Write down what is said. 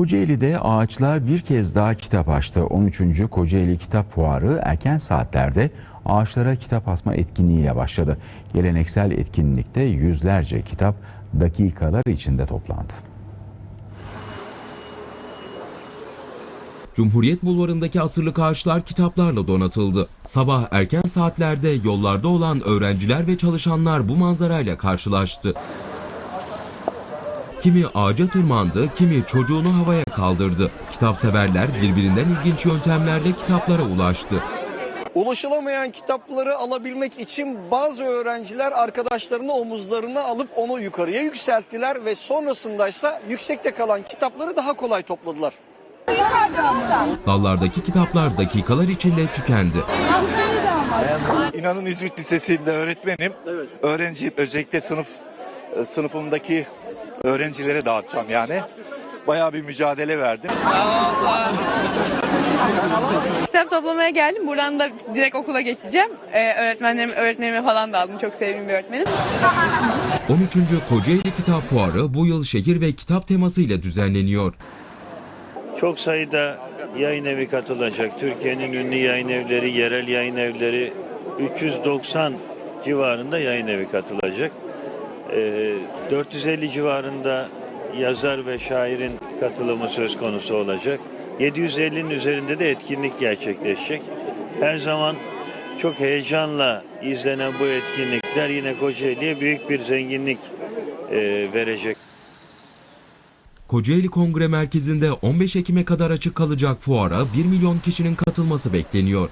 Kocaeli'de ağaçlar bir kez daha kitap açtı. 13. Kocaeli Kitap Fuarı erken saatlerde ağaçlara kitap asma etkinliğiyle başladı. Geleneksel etkinlikte yüzlerce kitap dakikalar içinde toplandı. Cumhuriyet Bulvarı'ndaki asırlık ağaçlar kitaplarla donatıldı. Sabah erken saatlerde yollarda olan öğrenciler ve çalışanlar bu manzarayla karşılaştı. Kimi ağaca tırmandı, kimi çocuğunu havaya kaldırdı. Kitapseverler birbirinden ilginç yöntemlerle kitaplara ulaştı. Ulaşılamayan kitapları alabilmek için bazı öğrenciler arkadaşlarını omuzlarına alıp onu yukarıya yükselttiler ve sonrasında ise yüksekte kalan kitapları daha kolay topladılar. Dallardaki kitaplar dakikalar içinde tükendi. İnanın İzmit Lisesi'nde öğretmenim. Öğrenci özellikle sınıf e, sınıfımdaki öğrencilere dağıtacağım yani. Bayağı bir mücadele verdim. Kitap toplamaya geldim. Buradan da direkt okula geçeceğim. Ee, öğretmenlerim, öğretmenime falan da aldım. Çok sevdiğim bir öğretmenim. 13. Kocaeli Kitap Fuarı bu yıl şehir ve kitap temasıyla düzenleniyor. Çok sayıda yayın evi katılacak. Türkiye'nin ünlü yayın evleri, yerel yayın evleri 390 civarında yayın evi katılacak. Ee, 450 civarında yazar ve şairin katılımı söz konusu olacak. 750'nin üzerinde de etkinlik gerçekleşecek. Her zaman çok heyecanla izlenen bu etkinlikler yine Kocaeli'ye büyük bir zenginlik e, verecek. Kocaeli Kongre Merkezi'nde 15 Ekim'e kadar açık kalacak fuara 1 milyon kişinin katılması bekleniyor.